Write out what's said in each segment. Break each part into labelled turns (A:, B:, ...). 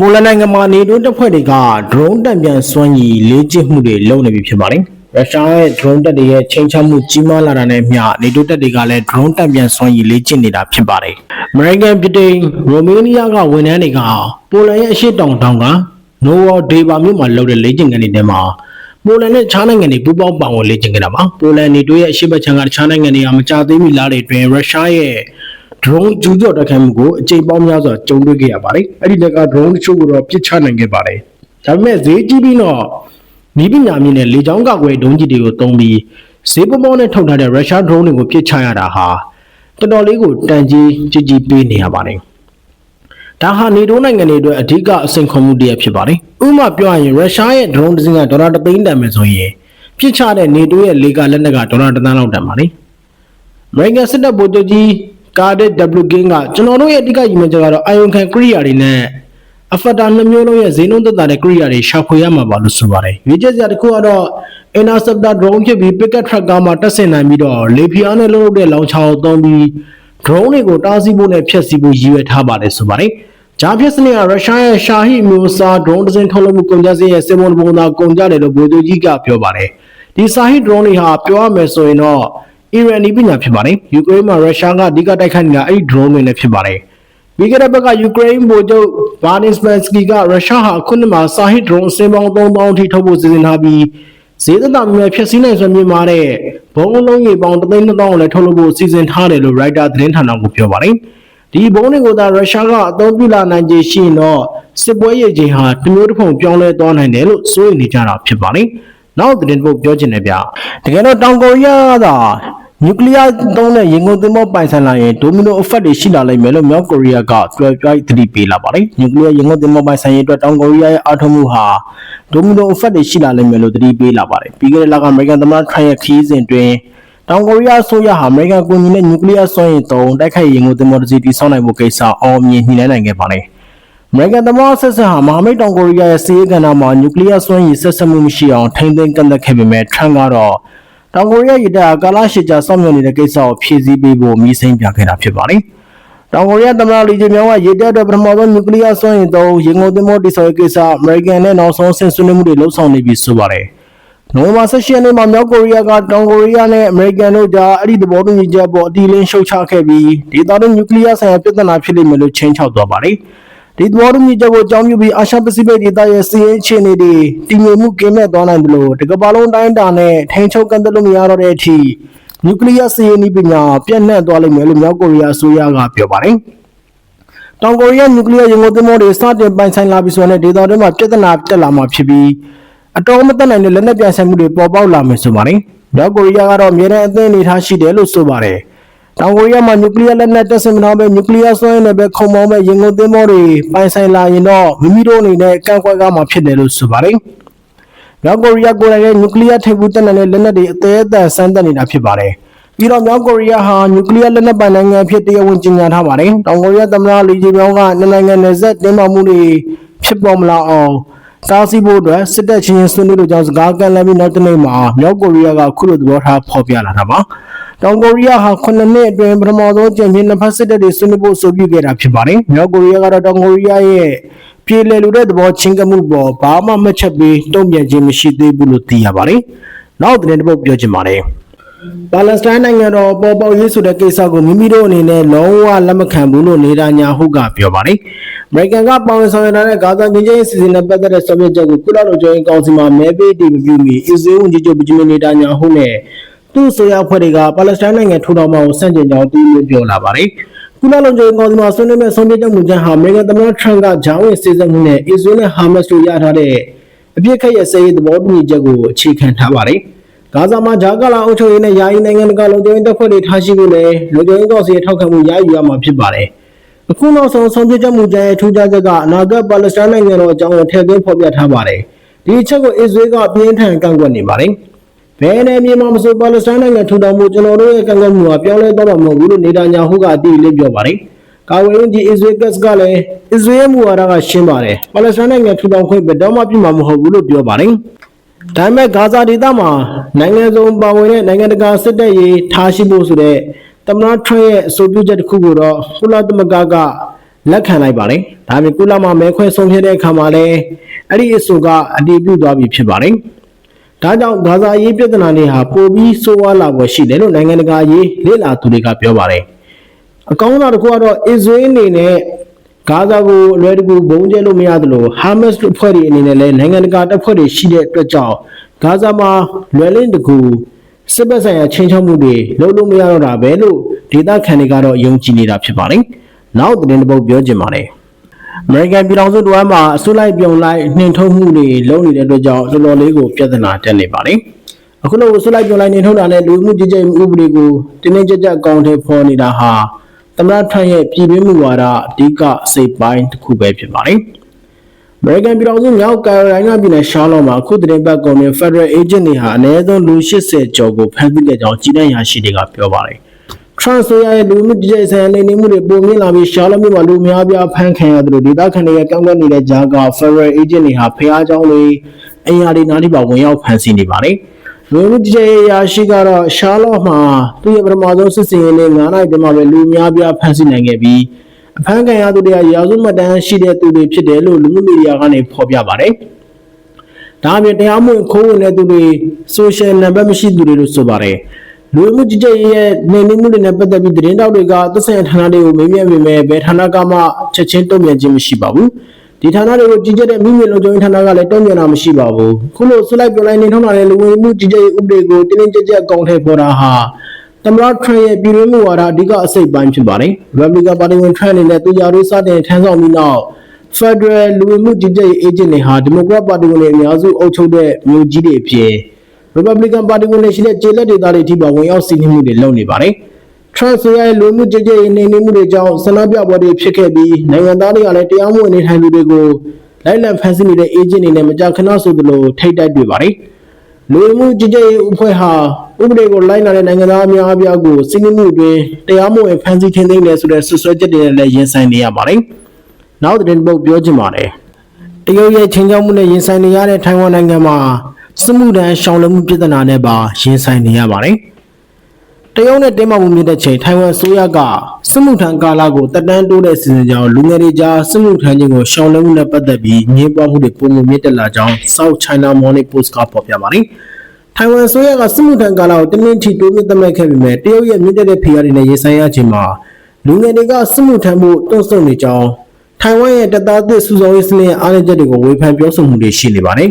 A: ပိုလန်နိုင်ငံမှာနေတိုးတပ်ဖွဲ့တွေက drone တပ်ပြန်စွမ်းရည်လေ့ကျင့်မှုတွေလုပ်နေပြီဖြစ်ပါတယ်။ရုရှားရဲ့ drone တပ်တွေရဲ့ချိန်ချမှုကြီးမားလာတာနဲ့မျှနေတိုးတပ်တွေကလည်း drone တပ်ပြန်စွမ်းရည်လေ့ကျင့်နေတာဖြစ်ပါတယ်။ American ပြည်တိန်ရိုမေးနီးယားကဝန်ထမ်းတွေကပိုလန်ရဲ့အရှေ့တောင်တောင်က Novo Deva မြို့မှာလုပ်တဲ့လေ့ကျင့်ခန်းတွေထဲမှာပိုလန်နဲ့ခြားနိုင်ငံတွေပူးပေါင်းပါဝင်လေ့ကျင့်ခဲ့တာပါ။ပိုလန်နေတိုးရဲ့အရှေ့ဘက်ခြမ်းကခြားနိုင်ငံတွေကမကြသေးမီလတွေအတွင်းရုရှားရဲ့ drone ကျူးကျော်တိုက်ခိုက်မှုကိုအကြိမ်ပေါင်းများစွာကြုံတွေ့ခဲ့ရပါတယ်။အဲ့ဒီတက်က drone တချို့ကိုတော့ပစ်ချနိုင်ခဲ့ပါတယ်။ဒါပေမဲ့ဈေးကြီးပြီးတော့မိပညာမြင့်တဲ့လေကြောင်းကာကွယ်ဒုံးကြီးတွေကိုတုံးပြီးဈေးပေါပေါနဲ့ထုတ်ထားတဲ့ရုရှား drone တွေကိုပစ်ချရတာဟာတော်တော်လေးကိုတန်ကြီးကြီးကြီးပေးနေရပါတယ်။ဒါဟာနေတိုးနိုင်ငံတွေအတွက်အဓိကအစိန်ခေါ်မှုတစ်ရပ်ဖြစ်ပါတယ်။ဥပမာပြောရရင်ရုရှားရဲ့ drone တစ်စင်းကဒေါ်လာ3သိန်းတန်မယ်ဆိုရင်ပစ်ချတဲ့နေတိုးရဲ့လေကာလက်နက်ကဒေါ်လာ1သန်းလောက်တန်ပါတယ်။ American စစ်တပ်ဗိုလ်ချုပ်ကြီး ကာဒက် W King ကကျွန်တော်တို့ရဲ့အဓိကရည်မှန်းချက်ကတော့အာယုံခံကိရိယာတွေနဲ့အဖတာနှမျိုးလုံးရဲ့ဈေးနှုန်းသက်သာတဲ့ကိရိယာတွေရှာဖွေရမှာပါလို့ဆိုပါတယ်။ရွေးချက်စရာတစ်ခုကတော့ Interceptor drone ဖြစ်ပြီး pickup truck ကားမှာတက်ဆင်နိုင်ပြီးတော့လေဖီအားနဲ့လှုပ်လှုပ်တဲ့လောင်ချောင်ကိုသုံးပြီး drone တွေကိုတားဆီးဖို့နဲ့ဖျက်ဆီးဖို့ရည်ရွယ်ထားပါတယ်ဆိုပါတယ်။ဂျာဖြစ်စနစ်ကရုရှားရဲ့ရှာဟီမျိုးစား drone တစ်စင်းထုတ်လုပ်မှုကုန်ကျစရိတ်ရဲ့စေမွန်ပုံသာကုန်ကြတယ်လို့ဗိုလ်ချုပ်ကြီးကပြောပါတယ်။ဒီစာဟီ drone တွေဟာပြောရမယ်ဆိုရင်တော့ အီရန်နီးပညာဖြစ်ပါတယ်။ယူကရိန်းမှာရုရှားကအဓိကတိုက်ခိုက်နေတာအဲ့ဒီ drone တွေနဲ့ဖြစ်ပါတယ်။ပြီးခဲ့တဲ့ဘက်ကယူကရိန်းဗိုလ်ချုပ်ဘာနစ်စပန်စကီကရုရှားဟာအခုနှစ်မှာစာဟီ drone အစင်းပေါင်း3000အထိထုတ်ဖို့စီစဉ်ထားပြီးဈေးသက်သာမြဲဖြည့်ဆည်းနိုင်စွမ်းမြင့်မားတဲ့ဘုံလုံးကြီးပေါင်း3,200ကိုလည်းထုတ်လုပ်ဖို့စီစဉ်ထားတယ်လို့ Reuters သတင်းဌာနကပြောပါတယ်။ဒီဘုံတွေကိုသာရုရှားကအသုံးပြုလာနိုင်ခြေရှိရင်တော့စစ်ပွဲရည်ချိန်ဟာတမျိုးတစ်ဖုံပြောင်းလဲသွားနိုင်တယ်လို့စိုးရိမ်နေကြတာဖြစ်ပါတယ်။ နောက်သတင်းပုတ်ပြောချင်တယ်ဗျ။တကယ်တော့တောင်ကိုရီးယားကသာနျူကလ িয়ার သုံးတဲ့ရင်ကုန်သင်္ဘောပိုင်ဆိုင်လာရင်ဒိုမီနို effect တွေရှိလာလိမ့်မယ်လို့မြောက်ကိုရီးယားကကြွယ်ပြိုက်သတိပေးလာပါတယ်။နျူကလ িয়ার ရင်ကုန်သင်္ဘောပိုင်ဆိုင်ရေးအတွက်တောင်ကိုရီးယားရဲ့အားထုတ်မှုဟာဒိုမီနို effect တွေရှိလာလိမ့်မယ်လို့သတိပေးလာပါတယ်။ပြီးခဲ့တဲ့လကအမေရိကန်သမ္မတထရန့်ရဲ့ခီးစဉ်တွင်တောင်ကိုရီးယားအစိုးရဟာအမေရိကန်ကိုညီနဲ့နျူကလ িয়ার စွမ်းရည်သုံးတိုက်ခိုက်ရင်ကုန်သင်္ဘောတစ်စီးတည်ဆောက်နိုင်ဖို့ကိစ္စအောင်မြင်ညှိနှိုင်းနိုင်ခဲ့ပါတယ်။ အမေရိကန်သမ္မတဆက်ဆက်ဟာမဟာမိတ်တောင်ကိုရီးယားရဲ့စီးရဲကဏ္ဍမှာနျူကလ িয়ার စွမ်းရည်ဆက်ဆက်မှုမရှိအောင်ထိန်းသိမ်းကန့်သတ်ခဲ့ပေမဲ့ထရန့်ကတော့တောင်ကိုရီးယားရည်တပ်ကာလရှည်ကြာစောင့်မျှော်နေတဲ့ကိစ္စကိုဖြည့်ဆည်းပေးဖို့မြည်စိမ့်ပြခဲ့တာဖြစ်ပါတယ်။တောင်ကိုရီးယားသမ္မတလီဂျီမြောင်းကရည်တပ်အတွက်ပထမဆုံးနျူကလ িয়ার စွမ်းရည်သုံးရေငုံသင်္ဘောတိစောရေးကိစ္စအမေရိကန်နဲ့နောက်ဆုံးဆင့်ဆွေးနွေးမှုတွေလှုပ်ဆောင်နေပြီဆိုပါတယ်။ နိုဝင်ဘာ16ရက်နေ့မှာမြောက်ကိုရီးယားကတောင်ကိုရီးယားနဲ့အမေရိကန်တို့ကြားအဲ့ဒီသဘောတူညီချက်ပေါ်အတီးလင်းရှုတ်ချခဲ့ပြီးဒေသတွင်းနျူကလ িয়ার ဆိုင်ရာပြဿနာဖြစ်လိမ့်မယ်လို့ချိန်ချောက်သွားပါတယ်။ ဒီသဘောတူညီချက်ကိုအကြောင်းပြုပြီးအာရှပစိဖိတ်ဒေသရဲ့စီးရင်အခြေအနေတွေတည်ငြိမ်မှုကင်းမဲ့သွားနိုင်တယ်လို့ဒီကမ္ဘာလုံးတိုင်းတာနဲ့ထိန်းချုပ်ကန့်သတ်လို့မရတော့တဲ့အထိနျူကလ িয়ার စီးရင်ပညာပြန့်နှံ့သွားလိမ့်မယ်လို့မြောက်ကိုရီးယားအစိုးရကပြောပါတယ်။ တောင်ကိုရီးယားနျူကလ িয়ার ရင်ကုန်သင်္ဘောတွေစတင်ပိုင်ဆိုင်လာပြီဆိုရင်ဒေသတွင်းမှာပြဿနာတက်လာမှာဖြစ်ပြီးအတော်မတက်နိုင်တဲ့လက်နက်ပြန်ဆိုင်မှုတွေပေါ်ပေါက်လာမယ်ဆိုပါတယ်။မြောက်ကိုရီးယားကတော့အမြဲတမ်းအသင့်အနေထားရှိတယ်လို့ဆိုပါတယ်။ တောင်ကိုရီးယားမှာနျူကလ িয়ার လက်နက်တပ်ဆင်မထားပဲနျူကလ িয়ার စွမ်းရည်နဲ့ပဲခုံမောင်းမဲ့ရင်ကုန်သင်္ဘောတွေပိုင်ဆိုင်လာရင်တော့မိမိတို့အနေနဲ့ကန့်ကွက်ကားမှာဖြစ်တယ်လို့ဆိုပါတယ်။မြောက်ကိုရီးယားကိုယ်တိုင်ရဲ့နျူကလ িয়ার ထိပ်ဖူးတက်နိုင်တဲ့လက်နက်တွေအသေးအတန်စမ်းသပ်နေတာဖြစ်ပါတယ်။ပြီးတော့မြောက်ကိုရီးယားဟာနျူကလ িয়ার လက်နက်ပိုင်နိုင်ငံအဖြစ်တရားဝင်ကြေညာထားပါတယ်။တောင်ကိုရီးယားသမ္မတလီဂျီမြောင်းကနှစ်နိုင်ငံနယ်စပ်တင်းမာမှုတွေဖြစ်ပေါ်မလာအောင် တားဆီးဖို့အတွက်စစ်တပ်ချင်းချင်းဆွေးနွေးလို့ကြောင့်စကားကန့်လန့်ပြီးနောက်တစ်နေ့မှာမြောက်ကိုရီးယားကခုလိုသဘောထားဖော်ပြလာတာပါ။တောင်ကိုရီးယားဟာခုနှစ်နှစ်အတွင်းပထမဆုံးကြိမ်ဖြစ်နှစ်ဖက်စစ်တပ်တွေဆွေးနွေးဖို့အဆိုပြုခဲ့တာဖြစ်ပါတယ်။မြောက်ကိုရီးယားကတော့တောင်ကိုရီးယားရဲ့ပြည်လည်လူတဲ့သဘောချင်းကမှုပေါ်ဘာမှမချက်ပြီးတုံ့ပြန်ခြင်းမရှိသေးဘူးလို့သိရပါတယ်။နောက်သတင်းတစ်ပုဒ်ပြောချင်ပါတယ်။ ပါလက်စတိုင်းနိုင်ငံတော်ပေါ်ပေါက်ရေးဆိုတဲ့ကိစ္စကိုမိမိတို့အနေနဲ့လုံးဝလက်မခံဘူးလို့နေတာညာဟုတ်ကပြောပါတယ်။အမေရိကန်ကပါဝင်ဆောင်ရွက်ထားတဲ့ဂါဇာပြည်ချင်းစီစဉ်တဲ့ပတ်သက်တဲ့ဆောင်ရွက်ချက်ကိုကုလလုံခြုံရေးကောင်စီမှာမဲပေးတည်ပြုပြီးအစ္စရေးဝန်ကြီးချုပ်ဗဂျီမင်နေတာညာဟုတ်နဲ့သူ့ဆိုရအဖွဲ့တွေကပါလက်စတိုင်းနိုင်ငံထူထောင်မှာကိုစန့်ကျင်ကြောင်းတီးပြီးပြောလာပါတယ်။ကုလလုံခြုံရေးကောင်စီမှာဆွေးနွေးမဲ့ဆောင်ရွက်ချက်မူချက်ဟာအမေရိကန်သမ္မတထရန့်ကဂျောင်းဝင်စေစပ်မှုနဲ့အစ္စရေးနဲ့ဟာမတ်စ်တို့ရထားတဲ့အပြစ်ခတ်ရစရေးသဘောတူညီချက်ကိုအခြေခံထားပါတယ်။ ဂါဇာမှာဂျာကာလာအုပ်ချုပ်ရေးနဲ့ယာယီနိုင်ငံတကာလုံခြုံရေးတပ်ဖွဲ့တွေထားရှိဖို့လည်းလုံခြုံရေးကောင်စီရဲ့ထောက်ခံမှုရယူရမှာဖြစ်ပါတယ်။အခုနောက်ဆုံးဆုံးဖြတ်ချက်မူကြမ်းရဲ့ထူးခြားချက်ကအနာဂတ်ပါလက်စတိုင်းနိုင်ငံတော်အကြောင်းကိုထည့်သွင်းဖော်ပြထားပါတယ်။ဒီအချက်ကိုအစ္စရေးကပြင်းထန်ကန့်ကွက်နေပါတယ်။ဘယ်နဲ့မြေမှာမဆိုပါလက်စတိုင်းနိုင်ငံထူထောင်မှုကျွန်တော်တို့ရဲ့ကန့်ကွက်မှုဟာပြောင်းလဲသွားမှာမဟုတ်ဘူးလို့နေတာညာဟုကအတိအလင်းပြောပါတယ်။ကာဝေးရင်ဒီအစ္စရေးကတ်ကလည်းအစ္စရေးမူဝါဒကရှင်းပါတယ်။ပါလက်စတိုင်းနိုင်ငံထူထောင်ခွင့်ဘယ်တော့မှပြမှာမဟုတ်ဘူးလို့ပြောပါတယ်။ ဒါပေမဲ့ဂါဇာဒေသမှာနိုင်ငံစုံပါဝင်တဲ့နိုင်ငံတကာစစ်တပ်ရေးထားရှိဖို့ဆိုတဲ့သမ္မတထရန့်ရဲ့အဆိုပြုချက်တစ်ခုကိုတော့ကုလသမဂ္ဂကလက်ခံလိုက်ပါတယ်ဒါပေမဲ့ကုလမှာမဲခွဲဆုံးဖြတ်တဲ့အခါမှာလည်းအဲ့ဒီအဆိုကအတည်ပြုသွားပြီဖြစ်ပါတယ်ဒါကြောင့်ဂါဇာရေးပြဿနာတွေဟာပိုပြီးဆိုးဝါးလာဖွယ်ရှိတယ်လို့နိုင်ငံတကာရေးလေ့လာသူတွေကပြောပါတယ်အကောင်းဆုံးတစ်ခုကတော့အစ္စရေးအနေနဲ့ ဂါဇာကိုအလွယ်တကူဘုံကျဲလို့မရသလိုဟာမတ်စ်အဖွဲ့တွေအနေနဲ့လည်းနိုင်ငံတကာတပ်ဖွဲ့တွေရှိတဲ့အတွက်ကြောင့်ဂါဇာမှာလွယ်လင့်တကူစစ်ဘက်ဆိုင်ရာချင်းချောက်မှုတွေလုပ်လို့မရတော့တာပဲလို့ဒေသခံတွေကတော့ယုံကြည်နေတာဖြစ်ပါတယ်။နောက်သတင်းတစ်ပုဒ်ပြောချင်ပါတယ်။အမေရိကန်ပြည်ထောင်စုတွင်းမှာအစိုးလိုက်ပြုံလိုက်နှင်ထုတ်မှုတွေလုပ်နေတဲ့အတွက်ကြောင့်တော်တော်လေးကိုပြဿနာတက်နေပါတယ်။အခုလိုအစိုးလိုက်ပြုံလိုက်နှင်ထုတ်တာနဲ့လူမှုကြီးကြပ်မှုဥပဒေကိုတင်းတင်းကြပ်ကြပ်အကောင့်ထဲပေါ်နေတာဟာ သမ္မတထရန့်ရဲ့ပြည်တွင်းမူဝါဒအဓိကစိတ်ပိုင်းတစ်ခုပဲဖြစ်ပါတယ်။ American ပြည်ထောင်စုမြောက်ကယ်ရိုလိုင်းနာပြည်နယ်ရှားလော့မှာအခုတရင်ပတ်ကုန်ရင် Federal Agent တွေဟာအနည်းဆုံးလူ80ကျော်ကိုဖမ်းဆီးခဲ့ကြောင်းကြီးတန်းရရှိတွေကပြောပါတယ်။ Trump ဆိုရရဲ့လူမှုကြေးဆိုင်နေနေမှုတွေပုံမြင်လာပြီးရှားလော့မြို့မှာလူများပြားဖမ်းခံရသလိုဒေသခံတွေကကန့်ကွက်နေတဲ့ကြားက Federal Agent တွေဟာဖျားကြောင်းတွေအင်အားတွေနားတိပါဝင်ရောက်ဖမ်းဆီးနေပါတယ်။ လူမှုကြီးကြပ်ရေးရာရှိကတော့ရှားလော့မှာသူ့ရဲ့ပထမဆုံးစစ်စင်ရေးနဲ့9နိုင်တည်းမှာပဲလူများပြားဖမ်းဆီးနိုင်ခဲ့ပြီးအဖမ်းခံရသူတွေကရာဇဝတ်မှတ်တမ်းရှိတဲ့သူတွေဖြစ်တယ်လို့လူမှုမီဒီယာကနေဖော်ပြပါတယ်။ဒါအပြင်တရားမဝင်ခိုးဝင်တဲ့သူတွေ social နံပါတ်မရှိသူတွေလို့ဆိုပါတယ်။လူမှုကြီးကြပ်ရေးရဲ့နေနေမှုတွေနဲ့ပတ်သက်ပြီးသတင်းတောက်တွေကသက်ဆိုင်ရာဌာနတွေကိုမေးမြန်းပေမဲ့ဘယ်ဌာနကမှချက်ချင်းတုံ့ပြန်ခြင်းမရှိပါဘူး။ ဒီဌာနတွေကိုကြီးကြပ်တဲ့မိမိလုံခြုံရေးဌာနကလည်းတုံ့ပြန်တာမရှိပါဘူး။ခုလိုဆွလိုက်ပြလိုက်နေထောင်းလာတဲ့လူဝင်မှုကြီးကြပ်ရေးဥပဒေကိုတင်းတင်းကြပ်ကြပ်အကောင့်ထဲပေါ်တာဟာသမ္မတထရန့်ရဲ့ပြည်တွင်းမှုဝါဒအဓိကအစိပ်ပိုင်းဖြစ်ပါတယ်။ Republican ပါတီဝင်ထရန့်အနေနဲ့သူရာတို့စတင်ထမ်းဆောင်ပြီးနောက် Federal လူဝင်မှုကြီးကြပ်ရေး agent တွေဟာ Democrat ပါတီဝင်တွေအများစုအုပ်ချုပ်တဲ့မြို့ကြီးတွေအပြင် Republican ပါတီဝင်တွေရှိတဲ့ကျေးလက်ဒေသတွေအထိပါဝင်ရောက်စီးနင်းမှုတွေလုပ်နေပါတယ်။ Trump ဆိုရရဲ့လူမှုကြီးကြပ်ရေးနေနေမှုတွေကြောင့်ဆန္ဒပြပွဲတွေဖြစ်ခဲ့ပြီးနိုင်ငံသားတွေကလည်းတရားမဝင်နေထိုင်သူတွေကိုလိုက်လံဖမ်းဆီးနေတဲ့ agent တွေနဲ့မကြာခဏဆိုသလိုထိတ်တိုက်တွေ့ပါတယ်။လူဝင်မှုကြီးကြပ်ရေးအဖွဲ့ဟာဥပဒေကိုလိုက်နာတဲ့နိုင်ငံသားအများအပြားကိုစီးနင်းမှုအတွင်းတရားမဝင်ဖမ်းဆီးထိန်းသိမ်းတယ်ဆိုတဲ့ဆွဆွဲချက်တွေနဲ့လည်းရင်ဆိုင်နေရပါတယ်။နောက်သတင်းပုတ်ပြောချင်ပါတယ်။တရုတ်ရဲ့ချင်းချောက်မှုနဲ့ရင်ဆိုင်နေရတဲ့ထိုင်ဝမ်နိုင်ငံမှာစစ်မှုထမ်းရှောင်လွှဲမှုပြည်ထနာနဲ့ပါရင်ဆိုင်နေရပါတယ်။ တရုတ်နဲ့တင်းမာမှုမြင့်တဲ့ချိန်ထိုင်ဝမ်ဆိုရကစစ်မှုထမ်းကာလကိုတက်တန်းတိုးတဲ့စီစဉ်ကြောင်းလူငယ်တွေကြားစစ်မှုထမ်းခြင်းကိုရှောင်လွှဲမှုနဲ့ပတ်သက်ပြီးညှင်းပန်းမှုတွေပုံမှန်မြင့်တက်လာကြောင်း South China Morning Post ကဖော်ပြပါတယ်။ထိုင်ဝမ်ဆိုရကစစ်မှုထမ်းကာလကိုတင်းတင်းထိတိုးမြင့်သတ်မှတ်ခဲ့ပေမဲ့တရုတ်ရဲ့မြင့်တက်တဲ့ဖိအားတွေနဲ့ရင်ဆိုင်ရခြင်းမှာလူငယ်တွေကစစ်မှုထမ်းမှုတွန့်ဆုတ်နေကြောင်းထိုင်ဝမ်ရဲ့တပ်သားသစ်စုဆောင်းရေးစနစ်အားနည်းချက်တွေကိုဝေဖန်ပြောဆိုမှုတွေရှိနေပါတယ်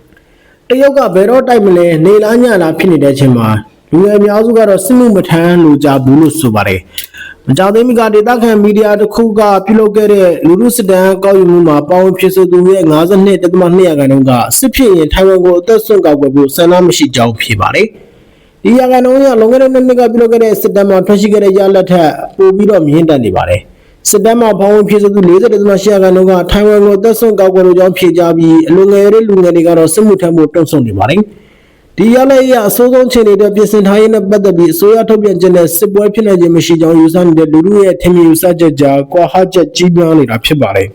A: ။တရုတ်ကဘယ်တော့တိုက်မလဲနေလားညလားဖြစ်နေတဲ့အချိန်မှာ လူငယ်အများစုကတော့စစ်မှုမထမ်းလို့ကြဘူးလို့ဆိုပါတယ်။မကြောက်သေးမီကဒေသခံမီဒီယာတစ်ခုကပြုလုပ်ခဲ့တဲ့လူမှုစစ်တမ်းကောက်ယူမှုမှာပေါဝင်ဖြစ်ဆိုသူရဲ့52.2ရာခိုင်နှုန်းကစစ်ဖြစ်ရင်ထိုင်ဝမ်ကိုအသက်ဆုံးကောက်ွယ်ဖို့ဆန္ဒမရှိကြောင်းဖြေပါတယ်။ဒီရာခိုင်နှုန်းကလွန်ခဲ့တဲ့နှစ်နှစ်ကပြုလုပ်ခဲ့တဲ့စစ်တမ်းမှာထွက်ရှိခဲ့တဲ့ရလဒ်ထက်ပိုပြီးတော့မြင့်တက်နေပါတယ်။စစ်တမ်းမှာပေါဝင်ဖြစ်ဆိုသူ40.8ရာခိုင်နှုန်းကထိုင်ဝမ်ကိုအသက်ဆုံးကောက်ွယ်လို့ကြောင်းဖြေကြပြီးအလွန်ငယ်တဲ့လူငယ်တွေကတော့စစ်မှုထမ်းဖို့တွန့်ဆုတ်နေပါတယ်။ ဒီရလည်းရအစိုးဆုံးခြေနေတဲ့ပြင်ဆင်ထားရေးနဲ့ပတ်သက်ပြီးအစိုးရထုတ်ပြန်ချက်နဲ့စစ်ပွဲဖြစ်နေခြင်းမရှိကြောင်းယူဆနေတဲ့လူလူရဲ့ထင်မြင်ယူဆချက်ကြားကွာဟချက်ကြီးပြားနေတာဖြစ်ပါတယ်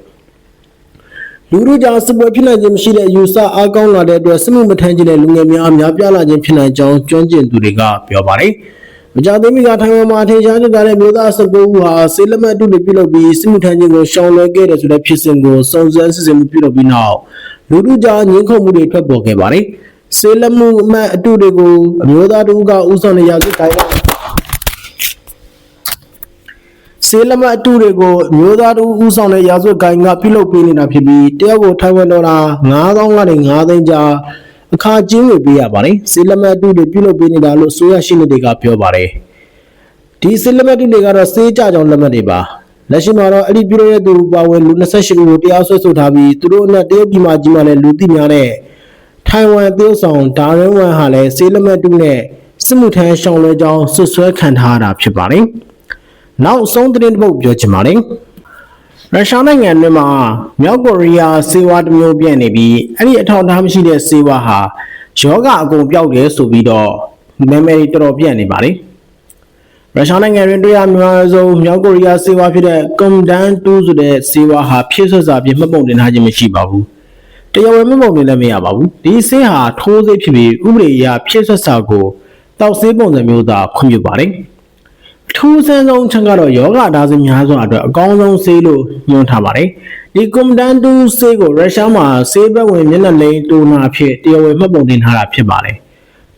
A: ။လူလူကြောင့်စစ်ပွဲဖြစ်နိုင်ခြင်းမရှိတဲ့ယူဆအားကောင်းလာတဲ့အတွက်စစ်မှုမထမ်းခြင်းတဲ့လူငယ်များအများပြားလာခြင်းဖြစ်နိုင်ကြောင်းကျွမ်းကျင်သူတွေကပြောပါတယ်။မကြသေးမီကထိုင်ဝမ်မှာထင်ရှားနေတဲ့မျိုးသား19ဦးဟာဆေးလက်မှတ်အတုတွေပြုလုပ်ပြီးစစ်မှုထမ်းခြင်းကိုရှောင်လွှဲခဲ့တယ်ဆိုတဲ့ဖြစ်စဉ်ကိုစုံစမ်းစစ်ဆေးမှုပြုလုပ်ပြီးနောက်လူလူကြားငင်းခုန်မှုတွေထွက်ပေါ်ခဲ့ပါတယ်။ ဆေးလက်မှုအမှတ်အတုတွေကိုအမျိုးသားတို့ကဥဆောင်နေရသည့်တိုင်းကဆေးလက်မှတ်အတုတွေကိုအမျိုးသားတို့ဥဆောင်တဲ့ရာဇဝတ်ကိုင်ကပြုလုပ်ပေးနေတာဖြစ်ပြီးတယောက်ကိုထိုင်ဝမ်ဒေါ်လာ9000ကနေ9သိန်းကြားအခါကျင်းဝေပေးရပါတယ်။ဆေးလက်မှတ်အတုတွေပြုလုပ်ပေးနေတာလို့ဆိုရရှိနေတွေကပြောပါတယ်။ဒီဆေးလက်မှတ်အတုတွေကတော့ဆေးကြကြောင်လက်မှတ်တွေပါ။လက်ရှိမှာတော့အဲ့ဒီပြုလုပ်တဲ့သူပါဝင်လူ28ဦးကိုတရားစွဲဆိုထားပြီးသူတို့အနက်တရုတ်ပြည်မှာကြီးမှလည်းလူသိများတဲ့ ထိုင်ဝမ်သေဆောင်ဒါရန်ဝမ်ဟာလည်းဆေးလက်မှတ်တုနဲ့စစ်မှုထမ်းရှောင်လွှဲကြောင်းဆွဆွဲခံထားရတာဖြစ်ပါတယ်။နောက်ဆုံးသတင်းတစ်ပုဒ်ပြောချင်ပါတယ်။ရုရှားနိုင်ငံတွင်းမှာမြောက်ကိုရီးယားစေဝါတစ်မျိုးပြန့်နေပြီးအဲ့ဒီအထောက်အထားမရှိတဲ့စေဝါဟာယောဂအကုန်ပျောက်တယ်ဆိုပြီးတော့နာမည်တော်တော်ပြန့်နေပါတယ်။ရုရှားနိုင်ငံတွင်တွေ့ရများဆုံးမြောက်ကိုရီးယားစေဝါဖြစ်တဲ့ Comdan 2ဆိုတဲ့စေဝါဟာဖြစ်ဆွတ်စာပြမှတ်ပုံတင်ထားခြင်းမရှိပါဘူး။ တရားဝင်မှတ်ပုံတင်လည်းမရပါဘူး။ဒီဆေးဟာထိုးဆေးဖြစ်ပြီးဥပဒေအရဖြစ်ဆွတ်စာကိုတောက်ဆေးပုံစံမျိုးသာခွင့်ပြုပါတယ်။အထူးဆန်းဆုံးချက်ကတော့ယောဂဒါစများစွာအတွက်အကောင်းဆုံးဆေးလို့ညွှန်ထားပါတယ်ဒီကွန်တန်တူဆေးကိုရုရှားမှာဆေးဘက်ဝင်မျက်နှာလိမ်တူနာအဖြစ်တရားဝင်မှတ်ပုံတင်ထားတာဖြစ်ပါတယ်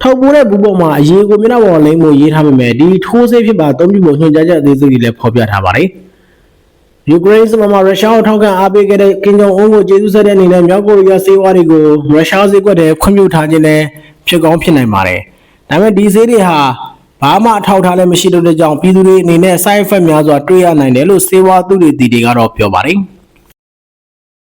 A: ထောက်ပိုးတဲ့ဘူးပေါ်မှာအရေးကိုမျက်နှာပေါ်လိမ်မှုရေးထားပေမဲ့ဒီထိုးဆေးဖြစ်ပါအသုံးပြုဖို့ညွှန်ကြားချက်အသေးစိတ်တွေလည်းဖော်ပြထားပါတယ် ယူကရိန်းစစ်မှာရုရှားကိုထောက်ခံအားပေးခဲ့တဲ့ကင်ဂျုံအွန်းကိုကျေးဇူးဆက်တဲ့အနေနဲ့မြောက်ကိုရီးယားစေဝါတွေကိုရုရှားဈေးကွက်ထဲခွင့်ပြုထားခြင်းလည်းဖြစ်ကောင်းဖြစ်နိုင်ပါတယ်။ဒါပေမဲ့ဒီဈေးတွေဟာဘာမှအထောက်အထားလည်းမရှိတော့တဲ့ကြောင့်ပြည်သူတွေအနေနဲ့ side effect များစွာတွေ့ရနိုင်တယ်လို့စေဝါသူတွေတီတွေကတော့ပြောပါတယ်။